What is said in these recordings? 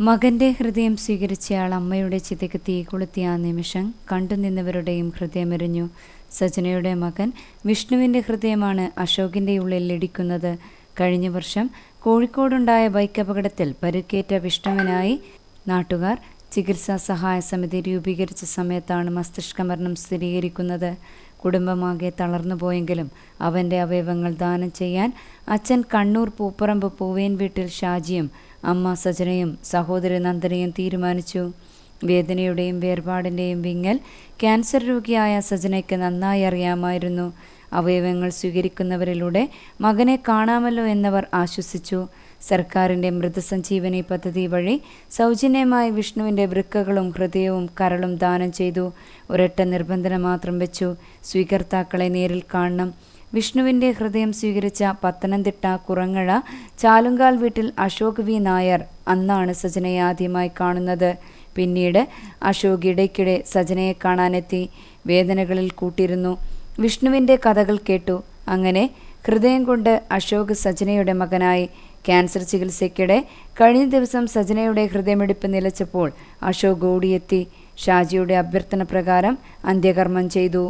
മകന്റെ ഹൃദയം സ്വീകരിച്ചയാൾ അമ്മയുടെ ചിതയ്ക്ക് തീ കൊളുത്തിയ ആ നിമിഷം കണ്ടുനിന്നവരുടെയും ഹൃദയമെറിഞ്ഞു സജനയുടെ മകൻ വിഷ്ണുവിന്റെ ഹൃദയമാണ് അശോകിന്റെ ഉള്ളിൽ ഇടിക്കുന്നത്. കഴിഞ്ഞ വർഷം കോഴിക്കോടുണ്ടായ ബൈക്ക് അപകടത്തിൽ പരുക്കേറ്റ വിഷ്ണുവിനായി നാട്ടുകാർ ചികിത്സാ സഹായ സമിതി രൂപീകരിച്ച സമയത്താണ് മസ്തിഷ്കമരണം സ്ഥിരീകരിക്കുന്നത്. കുടുംബമാകെ തളർന്നു പോയെങ്കിലും അവന്റെ അവയവങ്ങൾ ദാനം ചെയ്യാൻ അച്ഛൻ കണ്ണൂർ പൂപ്പറമ്പ് പൂവേൻ വീട്ടിൽ ഷാജിയും അമ്മ സജനയും സഹോദരി നന്ദനയും തീരുമാനിച്ചു. വേദനയുടെയും വേർപാടിന്റെയും വിങ്ങൽ ക്യാൻസർ രോഗിയായ സജനയ്ക്ക് നന്നായി അറിയാമായിരുന്നു. അവയവങ്ങൾ സ്വീകരിക്കുന്നവരിലൂടെ മകനെ കാണാമല്ലോ എന്നവർ ആശ്വസിച്ചു. സർക്കാരിന്റെ മൃതസഞ്ജീവനി പദ്ധതി വഴി സൗജന്യമായി വിഷ്ണുവിന്റെ വൃക്കകളും ഹൃദയവും കരളും ദാനം ചെയ്തു. ഒരൊറ്റ നിർബന്ധനം മാത്രം വെച്ചു. സ്വീകർത്താക്കളെ നേരിൽ കാണണം. വിഷ്ണുവിന്റെ ഹൃദയം സ്വീകരിച്ച പത്തനംതിട്ട കുറങ്ങഴ ചാലുങ്കാൽ വീട്ടിൽ അശോക് വി. നായർ അന്നാണ് സജനയെ ആദ്യമായി കാണുന്നത്. പിന്നീട് അശോക് ഇടയ്ക്കിടെ സജനയെ കാണാനെത്തി. വേദനകളിൽ കൂട്ടിരുന്നു. വിഷ്ണുവിന്റെ കഥകൾ കേട്ടു. അങ്ങനെ ഹൃദയം കൊണ്ട് അശോക് സജനയുടെ മകനായി ക്യാൻസർ ചികിത്സയ്ക്കിടെ കഴിഞ്ഞ ദിവസം സജനയുടെ ഹൃദയമിടിപ്പ് നിലച്ചപ്പോൾ അശോക് ഓടിയെത്തി. ഷാജിയുടെ അഭ്യർത്ഥന പ്രകാരം അന്ത്യകർമ്മം ചെയ്തു.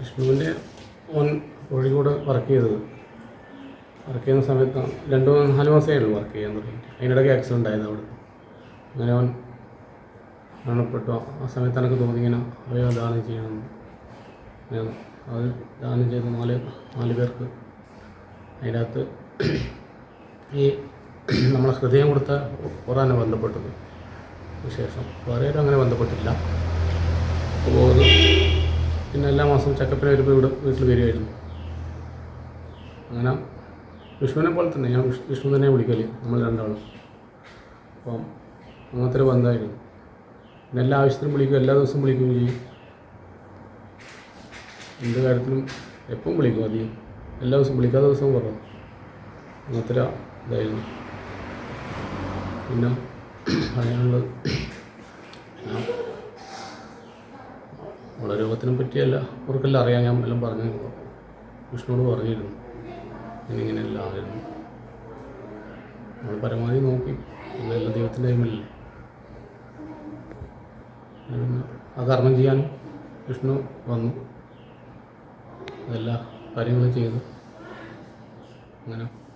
വിഷ്ണുവിന്റെ മോൻ കോഴിക്കോട് വർക്ക് ചെയ്തത്. വർക്ക് ചെയ്യുന്ന സമയത്ത് രണ്ട് നാല് മാസമേ ഉള്ളൂ വർക്ക് ചെയ്യാൻ തുടങ്ങിയിട്ട്. അതിനിടയ്ക്ക് ആക്സിഡന്റ് ആയത് അവിടെ. അങ്ങനെ അവൻ മരണപ്പെട്ടു. ആ സമയത്ത് എനിക്ക് തോന്നി ഇങ്ങനെ അവയോ ദാനം ചെയ്യണമെന്ന്. അത് ദാനം ചെയ്ത നാല് നാല് പേർക്ക് അതിനകത്ത് ഈ നമ്മളെ ഹൃദയം കൊടുത്ത ഒരാനെ ബന്ധപ്പെട്ടത്. ശേഷം വേറെ അങ്ങനെ ബന്ധപ്പെട്ടില്ല അത് പിന്നെ എല്ലാ മാസവും ചെക്കപ്പിന് വരുമ്പോൾ ഇവിടെ വീട്ടിൽ വരികയായിരുന്നു അങ്ങനെ വിഷ്ണുവിനെ പോലെ തന്നെ ഞാൻ വിഷ് വിഷ്ണു തന്നെ വിളിക്കൽ നമ്മൾ രണ്ടാളും. അപ്പം അങ്ങനത്തെ ഒരു ബന്ധമായിരുന്നു. പിന്നെ എല്ലാ ആവശ്യത്തിനും വിളിക്കും എല്ലാ ദിവസവും വിളിക്കുകയും ചെയ്യും. എന്ത് കാര്യത്തിലും എപ്പം വിളിക്കും അധികം എല്ലാ ദിവസവും വിളിക്കാത്ത ദിവസവും പറഞ്ഞു അങ്ങനത്തെ ഇതായിരുന്നു. പിന്നെ പറയാനുള്ളത് നമ്മളെ രോഗത്തിനെ പറ്റിയല്ല അവർക്കെല്ലാം അറിയാം. ഞാൻ എല്ലാം പറഞ്ഞു വിഷ്ണുവോട് പറഞ്ഞിരുന്നു. ഇങ്ങനെ ഇങ്ങനെയെല്ലാം ആയിരുന്നു. നമ്മൾ പരമാവധി നോക്കി. എല്ലാം ദൈവത്തിന്റെ കൈമില്ലേ ആ കർമ്മം ചെയ്യാൻ വിഷ്ണു വന്നു. എല്ലാ കാര്യങ്ങളും ചെയ്തു. അങ്ങനെ.